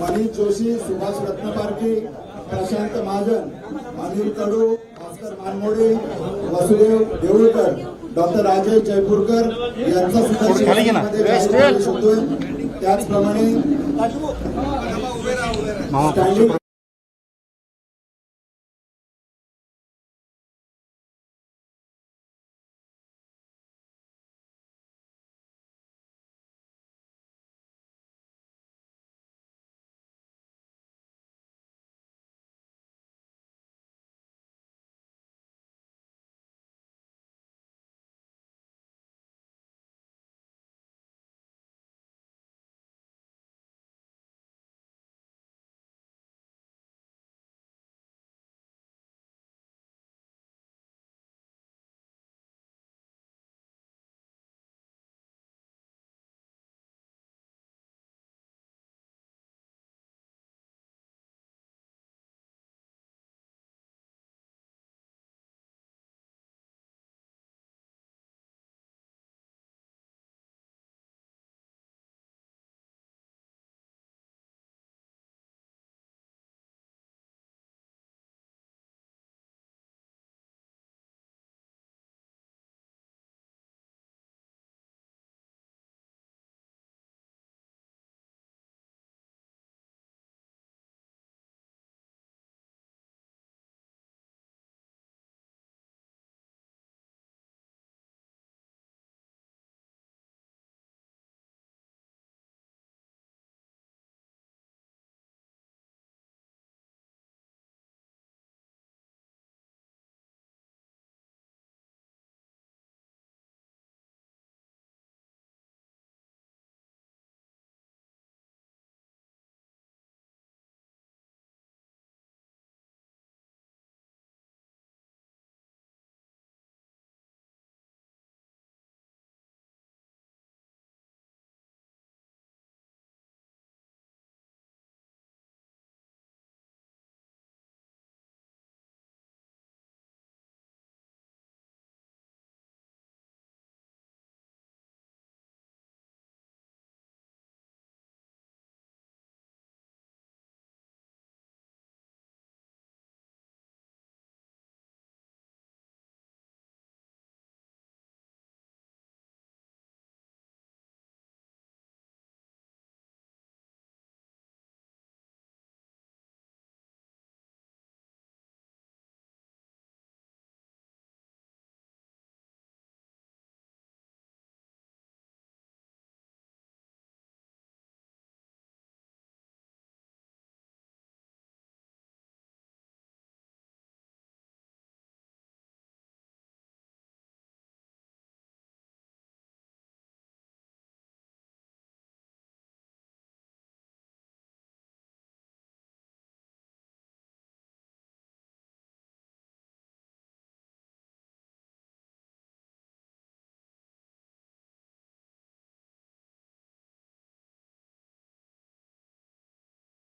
Manish Joshi Subhash Ratnaparkhe Prashant Mahajan Anil Kadu Bhaskar Manmode Vasudev Deulkar doctor Rajesh Jaipurkar यांचा सुद्धा त्याचप्रमाणे स्टँडिंग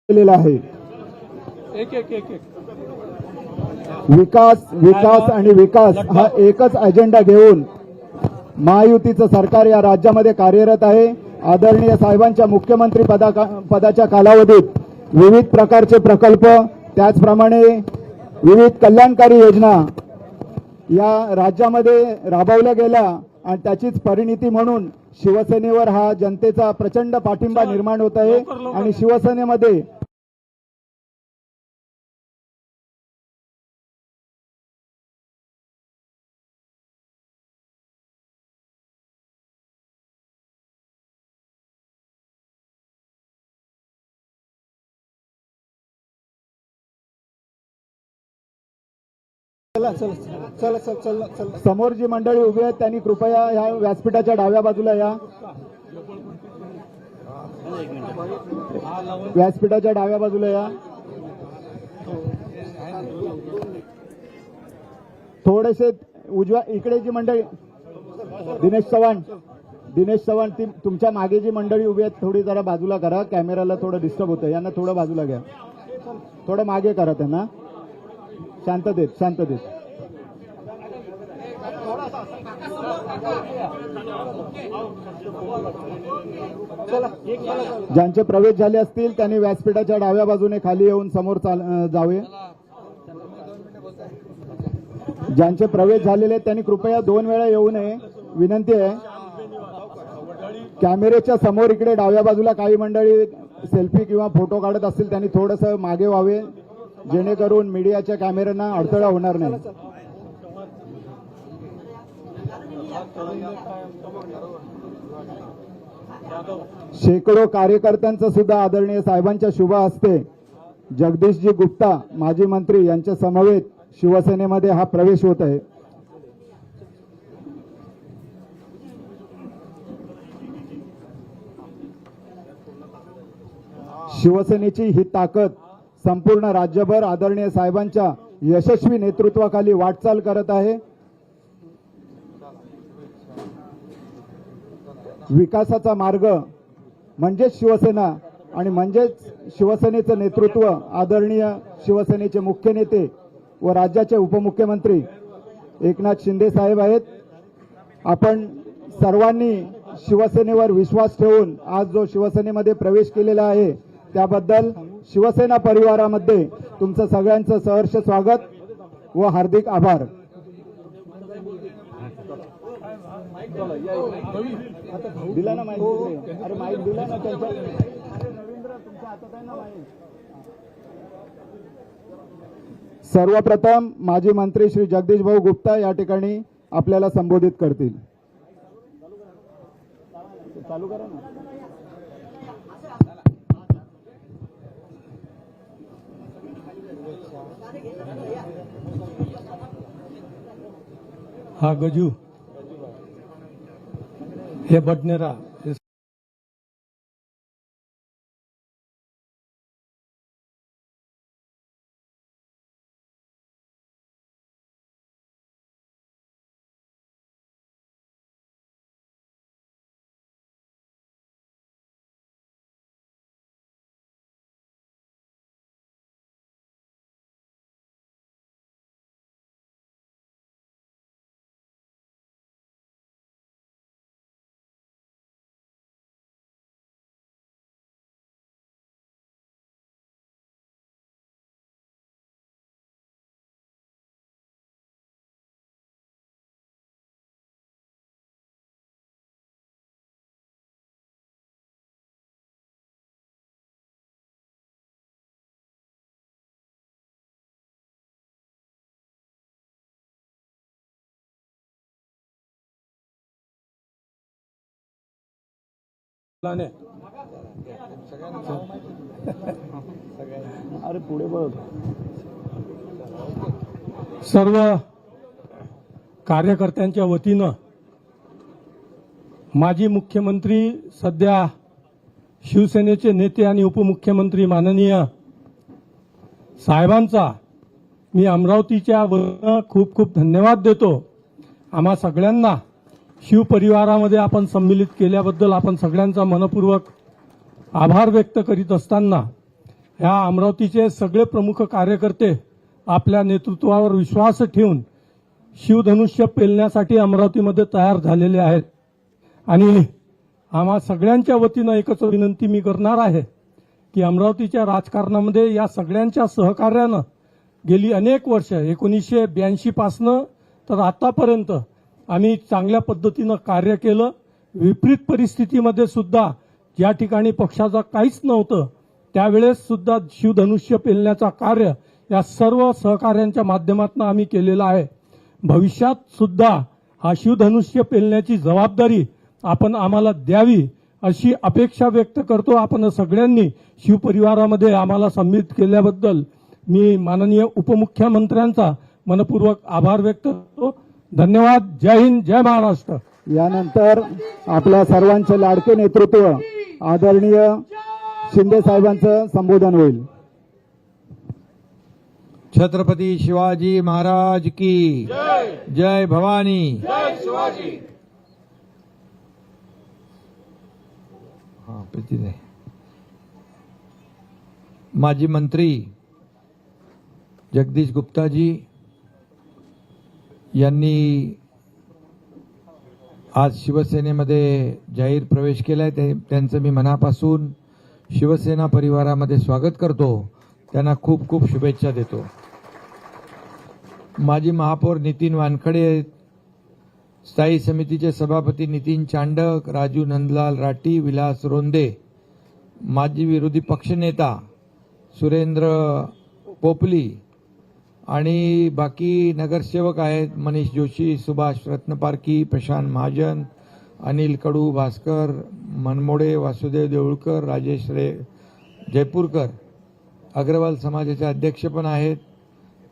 केलेला आहे. एक एक एक एक. विकास विकास आणि विकास हा एकच अजेंडा घेऊन महायुतीचं सरकार या राज्यामध्ये कार्यरत आहे. आदरणीय साहेबांच्या मुख्यमंत्री पदा पदाच्या कालावधीत विविध प्रकारचे प्रकल्प त्याचप्रमाणे विविध कल्याणकारी योजना या राज्यामध्ये राबवल्या गेल्या आणि त्याचीच परिणिती म्हणून शिवसेनेवर हा जनतेचा प्रचंड पाठिंबा निर्माण होत आहे आणि शिवसेनेमध्ये चला चला चला चला चला चला. समोर जी मंडळी उभी आहेत त्यांनी कृपया ह्या व्यासपीठाच्या डाव्या बाजूला या. व्यासपीठाच्या डाव्या बाजूला या. थोडेसे उजव्या इकडे जी मंडळी. दिनेश चव्हाण. दिनेश चव्हाण ती तुमच्या मागे जी मंडळी उभी आहेत थोडी जरा बाजूला करा. कॅमेराला थोडं डिस्टर्ब होतं यांना थोडं बाजूला घ्या. थोडं मागे करा त्यांना. शांततेत शांततेत ज्यांचे प्रवेश झाले असतील त्यांनी व्यासपीठाच्या डाव्या बाजूने खाली येऊन समोर चाल जावे. ज्यांचे प्रवेश झालेले आहेत त्यांनी कृपया दोन वेळा येऊ नये. विनंती आहे. कॅमेरेच्या समोर इकडे डाव्या बाजूला काही मंडळी सेल्फी किंवा फोटो काढत असतील त्यांनी थोडस मागे व्हावे. जेणेकरून मीडियाच्या कॅमेऱ्यांना अडथळा होणार नाही. शेकडो कार्यकर्त्यांचं सुद्धा आदरणीय साहेबांच्या शुभ हस्ते जगदीशजी गुप्ता माजी मंत्री यांच्या समवेत शिवसेनेमध्ये हा प्रवेश होत आहे. शिवसेनेची ही ताकद संपूर्ण राज्यभर आदरणीय साहेबांच्या यशस्वी नेतृत्वाखाली वाटचाल करत आहे. विकासाचा मार्ग म्हणजेच शिवसेना आणि म्हणजेच शिवसेनेचं नेतृत्व आदरणीय शिवसेनेचे मुख्य नेते व राज्याचे उपमुख्यमंत्री एकनाथ शिंदे साहेब आहेत. आपण सर्वांनी शिवसेनेवर विश्वास ठेवून आज जो शिवसेनेमध्ये प्रवेश केलेला आहे त्याबद्दल शिवसेना परिवारामध्ये तुमचं सगळ्यांचं सहर्ष स्वागत व हार्दिक आभार. दिला ना अरे माहीत दिला ना त्यांच्या सर्वप्रथम माजी मंत्री श्री जगदीश भाऊ गुप्ता या ठिकाणी आपल्याला संबोधित करतील. चालू करा ना. हा गजू हे बडनेरा अरे पुढे बघ. सर्व कार्यकर्त्यांच्या वतीनं माजी मुख्यमंत्री सध्या शिवसेनेचे नेते आणि उपमुख्यमंत्री माननीय साहेबांचा मी अमरावतीच्या वतीनं खूप खूप धन्यवाद देतो. आम्हा सगळ्यांना शिवपरिवारामध्ये आपण संमिलित केल्याबद्दल आपण सगळ्यांचा मनपूर्वक आभार व्यक्त करीत असताना ह्या अमरावतीचे सगळे प्रमुख कार्यकर्ते आपल्या नेतृत्वावर विश्वास ठेवून शिवधनुष्य पेलण्यासाठी अमरावतीमध्ये तयार झालेले आहेत. आणि आम्हा सगळ्यांच्या वतीनं एकच विनंती मी करणार आहे की अमरावतीच्या राजकारणामध्ये या सगळ्यांच्या सहकार्यानं गेली अनेक वर्ष एकोणीसशे ब्याऐंशीपासनं तर आतापर्यंत आम्ही चांगल्या पद्धतीनं कार्य केलं. विपरीत परिस्थितीमध्ये सुद्धा ज्या ठिकाणी पक्षाचं काहीच नव्हतं त्यावेळेस सुद्धा शिवधनुष्य पेलण्याचा कार्य या सर्व सहकार्यांच्या माध्यमातून आम्ही केलेलं आहे. भविष्यात सुद्धा हा शिवधनुष्य पेलण्याची जबाबदारी आपण आम्हाला द्यावी अशी अपेक्षा व्यक्त करतो. आपण सगळ्यांनी शिवपरिवारामध्ये आम्हाला सम्मिलित केल्याबद्दल मी माननीय उपमुख्यमंत्र्यांचा मनपूर्वक आभार व्यक्त करतो. धन्यवाद जय हिंद जय महाराष्ट्र. यानंतर आपल्या सर्वांचे लाडके नेतृत्व आदरणीय शिंदे साहेबांचं संबोधन होईल. छत्रपती शिवाजी महाराज की जय भवानी. हा नाही माजी मंत्री जगदीश गुप्ताजी यांनी आज शिवसेनेमध्ये जाहीर प्रवेश केलाय. ते त्यांचं मी मनापासून शिवसेना परिवारामध्ये स्वागत करतो. त्यांना खूप खूप शुभेच्छा देतो. माजी महापौर नितीन वानखडे स्थायी समितीचे सभापती नितीन चांडक राजू नंदलाल राठी विलास रोंदे माजी विरोधी पक्षनेता सुरेंद्र पोपली आणि बाकी नगरसेवक आहेत मनीष जोशी सुभाष रत्नपारकी प्रशांत महाजन अनिल कडू भास्कर मनमोडे वासुदेव देऊळकर राजेश रे जयपूरकर. अग्रवाल समाजाचे अध्यक्ष पण आहेत.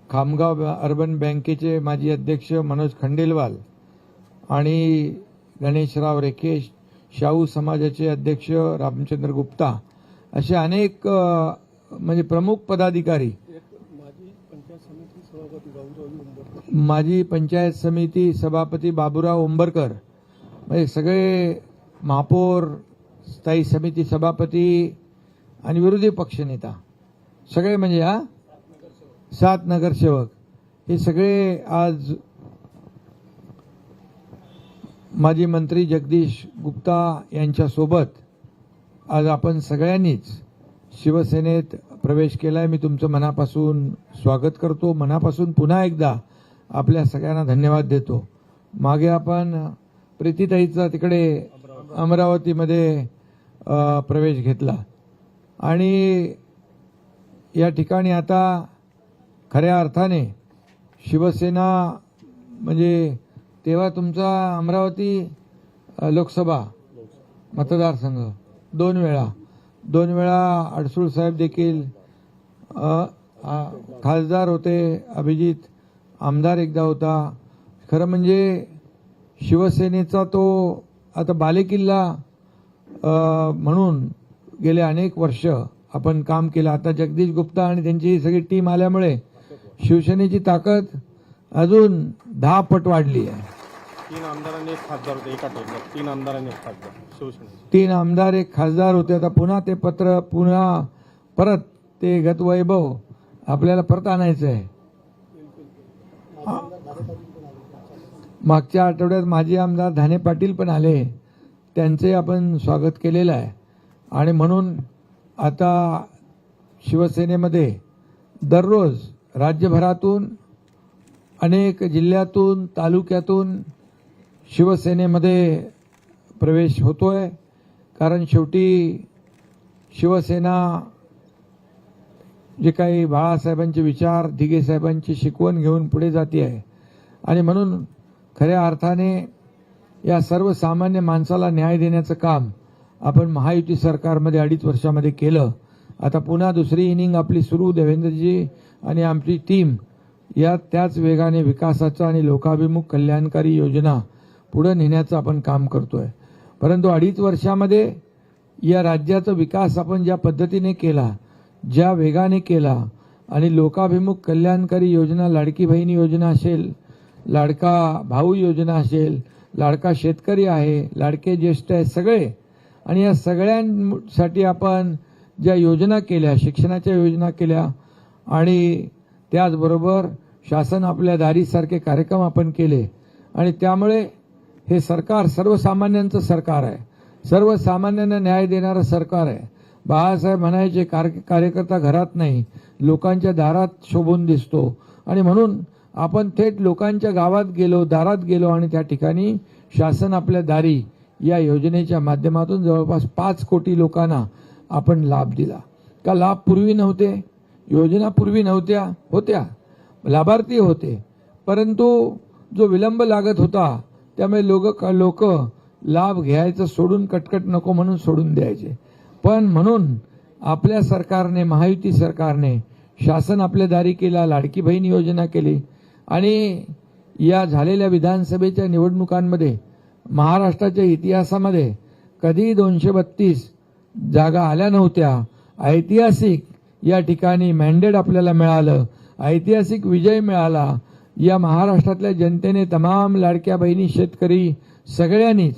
खामगाव अर्बन बँकेचे माजी अध्यक्ष मनोज खंडेलवाल आणि गणेशराव रेखेश शाहू समाजाचे अध्यक्ष रामचंद्र गुप्ता. असे अनेक म्हणजे प्रमुख पदाधिकारी माजी पंचायत समिती सभापती बाबुराव उंबरकर म्हणजे सगळे महापौर स्थायी समिती सभापती आणि विरोधी पक्षनेता सगळे म्हणजे हा? सात नगरसेवक. हे सगळे आज माजी मंत्री जगदीश गुप्ता यांच्यासोबत आज आपण सगळ्यांनीच शिवसेनेत प्रवेश केला आहे मी तुमचं मनापासून स्वागत करतो. मनापासून पुन्हा एकदा आपल्या सगळ्यांना धन्यवाद देतो. मागे आपण प्रीतीताईचा तिकडे अमरावतीमध्ये प्रवेश घेतला. आणि या ठिकाणी आता खऱ्या अर्थाने शिवसेना म्हणजे तेव्हा तुमचा अमरावती लोकसभा मतदारसंघ दोन वेळा. दोन वेळा अडसूळ साहेब देखील खासदार होते अभिजित आमदार एकदा होता. खरं म्हणजे शिवसेनेचा तो आता बालेकिल्ला म्हणून गेले अनेक वर्ष आपण काम केलं. आता जगदीश गुप्ता आणि त्यांची ही सगळी टीम आल्यामुळे शिवसेनेची ताकद अजून दहा पट वाढली आहे. तीन आमदारांनी एक खासदार होते एका तीन आमदारांनी एक खासदार तीन आमदार एक खासदार होते. आता पुन्हा ते पत्र पुन्हा परत ते गतवैभव आपल्याला परत आणायचं आहे. मागच्या आठवड्यात माजी आमदार धाने पाटील पण आले. त्यांचे आपण स्वागत केलेलं आहे. आणि म्हणून आता शिवसेनेमध्ये दररोज राज्यभरातून अनेक जिल्ह्यातून तालुक्यातून शिवसेनेमध्ये प्रवेश होतोय. कारण शेवटी शिवसेना जे काही बाळासाहेबांचे विचार दिघे साहेबांची शिकवण घेऊन पुढे जाते आहे. आणि म्हणून खऱ्या अर्थाने या सर्वसामान्य माणसाला न्याय देण्याचं काम आपण महायुती सरकारमध्ये अडीच वर्षामध्ये केलं. आता पुन्हा दुसरी इनिंग आपली सुरू देवेंद्रजी आणि आमची टीम या त्याच वेगाने विकासाचा आणि लोकाभिमुख कल्याणकारी योजना पुढे नेण्याचं आपण काम करतोय. परंतु अडीच वर्षामध्ये या राज्याचा विकास आपण ज्या पद्धतीने केला ज्या वेगाने केला आणि लोकाभिमुख कल्याणकारी योजना लाडकी बहीण योजना असेल लाडका भाऊ योजना असेल लाडका शेतकरी आहे लाडके ज्येष्ठ आहे सगळे. आणि या सगळ्यांसाठी आपण ज्या योजना केल्या शिक्षणाच्या योजना केल्या आणि त्याचबरोबर शासन आपल्या दारीसारखे कार्यक्रम आपण केले आणि त्यामुळे हे सरकार सर्वसामान्यांचं सरकार आहे. सर्वसामान्यांना न्याय देणारं सरकार आहे. बाळासाहेब म्हणायचे कार- कार्यकर्ता घरात नाही लोकांच्या दारात शोभून दिसतो. आणि म्हणून आपण थेट लोकांच्या गावात गेलो दारात गेलो आणि त्या ठिकाणी शासन आपल्या दारी या योजनेच्या माध्यमातून जवळपास पाच कोटी लोकांना आपण लाभ दिला. का लाभ पूर्वी नव्हते? योजना पूर्वी नव्हत्या होत्या. लाभार्थी होते. परंतु जो विलंब लागत होता त्यामुळे लोक लोक लाभ घ्यायचं सोडून कटकट नको म्हणून सोडून द्यायचे. पण म्हणून आपल्या सरकारने महायुती सरकारने शासन आपल्या दारी केला लाडकी बहीण योजना केली. आणि या झालेल्या विधानसभेच्या निवडणुकांमध्ये महाराष्ट्राच्या इतिहासामध्ये कधी दोनशे बत्तीस जागा आल्या नव्हत्या. ऐतिहासिक या ठिकाणी मॅन्डेट आपल्याला मिळालं. ऐतिहासिक विजय मिळाला. या महाराष्ट्रातल्या जनतेने तमाम लाडक्या बहिणी शेतकरी सगळ्यांनीच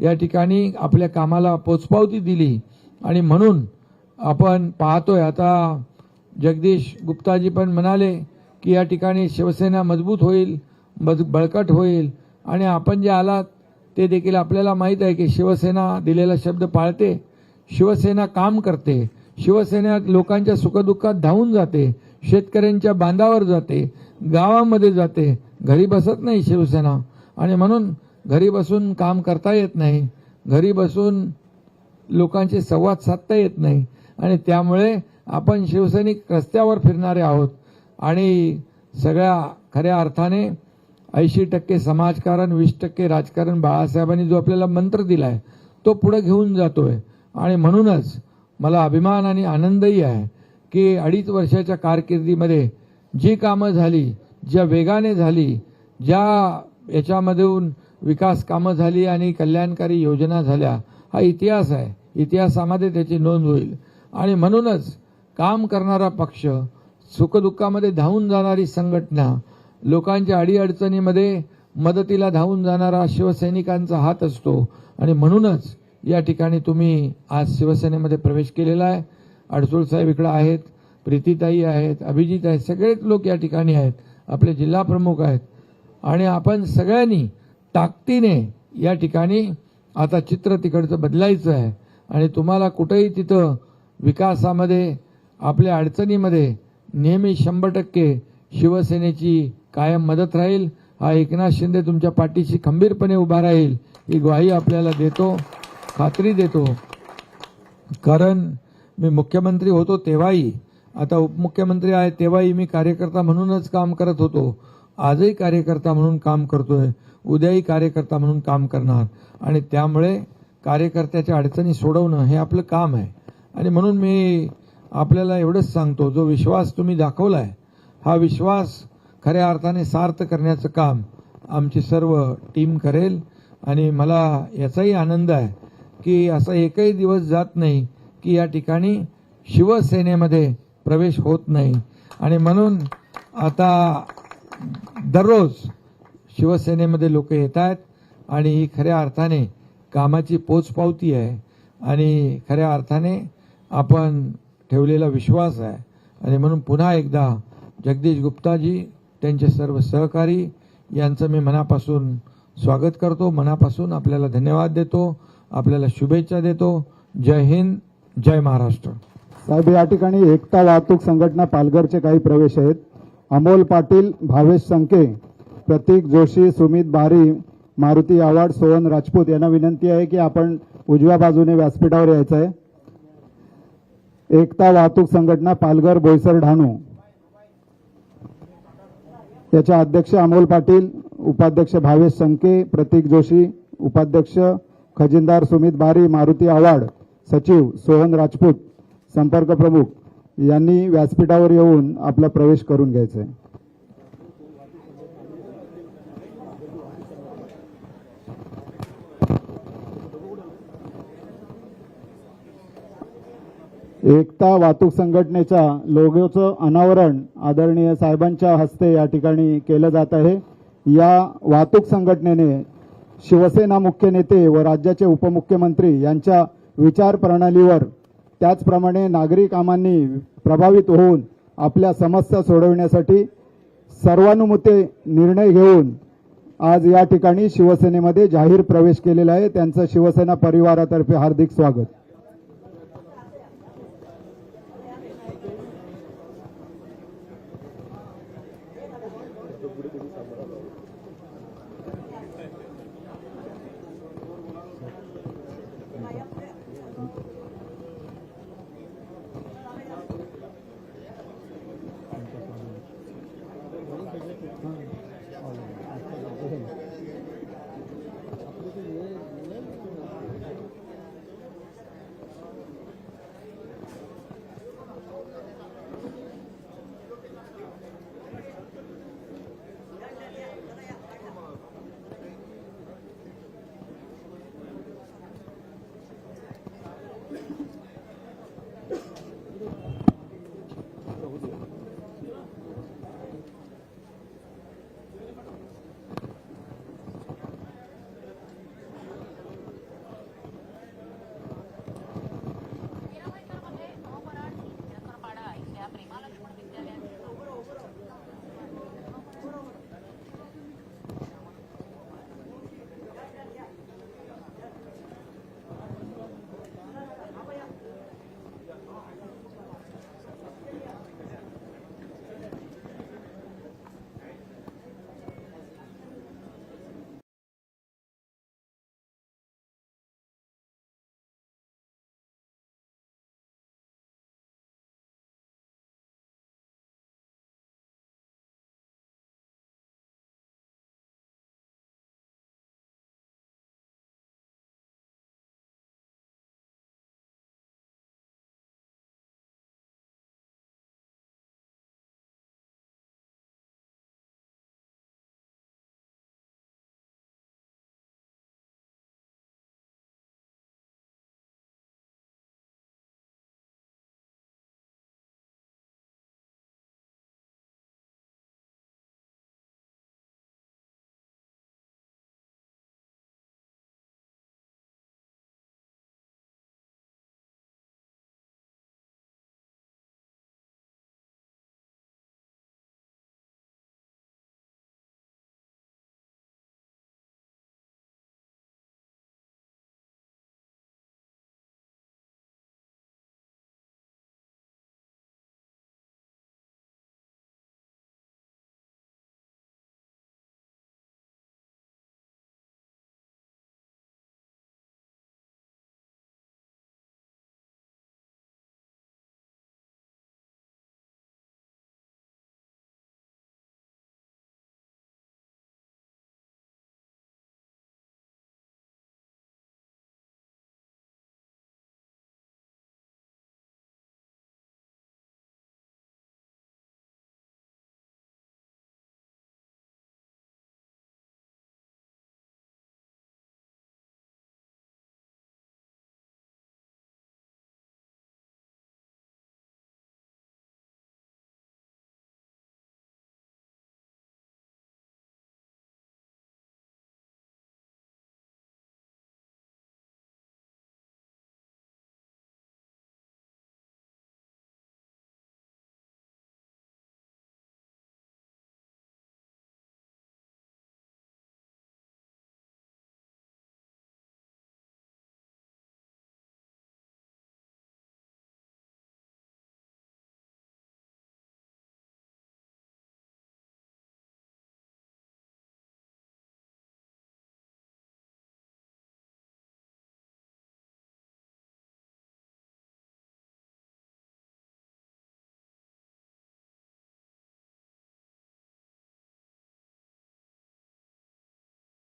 या ठिकाणी आपल्या कामाला पोचपावती दिली. आणि म्हणून आपण पाहतोय आता जगदीश गुप्ताजी पण म्हणाले की या ठिकाणी शिवसेना मजबूत होईल मज बळकट होईल. आणि आपण जे आलात ते देखील आपल्याला माहीत आहे की शिवसेना दिलेला शब्द पाळते शिवसेना काम करते शिवसेना लोकांच्या सुखदुःखात धावून जाते शेतकऱ्यांच्या बांधावर जाते गावामध्ये जाते घरी बसत नाही शिवसेना. आणि म्हणून घरी बसून काम करता येत नाही घरी बसून लोकांशी संवाद साधता येत नाही. आणि त्यामुळे आपण शिवसैनिक रस्त्यावर फिरणारे आहोत. आणि सगळ्या खऱ्या अर्थाने ऐंशी टक्के समाजकारण वीस टक्के राजकारण बाळासाहेबांनी जो आपल्याला मंत्र दिला आहे तो पुढे घेऊन जातोय. आणि म्हणूनच मला अभिमान आणि आनंदही आहे की अडीच वर्षाच्या कारकिर्दीमध्ये जी कामं झाली ज्या वेगाने झाली ज्या याच्यामधून विकास कामं झाली आणि कल्याणकारी योजना झाल्या हा इतिहास आहे. इतिहासामध्ये त्याची नोंद होईल. आणि म्हणूनच काम करणारा पक्ष सुखदुःखामध्ये धावून जाणारी संघटना लोकांच्या अडीअडचणीमध्ये मदतीला धावून जाणारा शिवसैनिकांचा हात असतो. आणि म्हणूनच या ठिकाणी तुम्ही आज शिवसेनेमध्ये प्रवेश केलेला आहे. अडसूळ साहेब इकडं आहेत प्रीतीताई आहेत अभिजित आहेत सगळेच लोक या ठिकाणी आहेत. आपले जिल्हा प्रमुख आहेत. आणि आपण सगळ्यांनी ताकदीने या ठिकाणी आता चित्र तिकडचं बदलायचं आहे. आणि तुम्हाला कुठेही तिथं विकासामध्ये आपल्या अडचणीमध्ये नेहमी शंभर टक्के शिवसेनेची कायम मदत राहील. हा एकनाथ शिंदे तुमच्या पाठीशी खंबीरपणे उभा राहील. ही ग्वाही आपल्याला देतो खात्री देतो. कारण मी मुख्यमंत्री होतो तेव्हाही आता उपमुख्यमंत्री आहे तेव्हाही मी कार्यकर्ता म्हणूनच काम करत होतो. आजही कार्यकर्ता म्हणून काम करतोय. उद्याही कार्यकर्ता म्हणून काम करणार. आणि त्यामुळे कार्यकर्त्याच्या अडचणी सोडवणं हे आपलं काम आहे. आणि म्हणून मी आपल्याला एवढंच सांगतो जो विश्वास तुम्ही दाखवलाय हा विश्वास खऱ्या अर्थाने सार्थ करण्याचं काम आमची सर्व टीम करेल. आणि मला याचाही आनंद आहे की असा एकही दिवस जात नाही की या ठिकाणी शिवसेनेमध्ये प्रवेश होत नाही. आणि म्हणून आता दररोज शिवसेनेमध्ये लोक येत आहेत आणि ही खऱ्या अर्थाने कामाची पोचपावती आहे. आणि खऱ्या अर्थाने आपण ठेवलेला विश्वास आहे. आणि म्हणून पुन्हा एकदा जगदीश गुप्ताजी त्यांचे सर्व सहकारी यांचं मी मनापासून स्वागत करतो. मनापासून आपल्याला धन्यवाद देतो. आपल्याला शुभेच्छा देतो. जय हिंद जय महाराष्ट्र. साहेब या ठिकाणी एकता वाहतूक संघटना पालघरचे काही प्रवेश आहेत. अमोल पाटील भावेश संके प्रतीक जोशी सुमित बारी मारुती आव्हाड सोहन राजपूत यांना विनंती आहे की आपण उजव्या बाजूने व्यासपीठावर यायचं आहे. एकता वाहतूक संघटना पालघर बोईसर डहाणू त्याचे अध्यक्ष अमोल पाटील उपाध्यक्ष भावेश संके प्रतीक जोशी उपाध्यक्ष खजिनदार सुमित बारी मारुती आव्हाड सचिव सोहन राजपूत संपर्क प्रमुख यांनी व्यासपीठावर येऊन आपला प्रवेश करून घ्यायचा आहे एकता वाहतूक संघटनेच्या लोगोचं अनावरण आदरणीय साहेबांच्या हस्ते या ठिकाणी केलं जात आहे. या वाहतूक संघटनेने शिवसेना मुख्य नेते व राज्याचे उपमुख्यमंत्री यांच्या विचार प्रणालीवर त्याचप्रमाणे नागरी कामांनी प्रभावित होऊन आपल्या समस्या सोडवण्यासाठी सर्वानुमते निर्णय घेऊन आज या ठिकाणी शिवसेनेमध्ये जाहीर प्रवेश केलेला आहे. त्यांचं शिवसेना परिवारातर्फे हार्दिक स्वागत.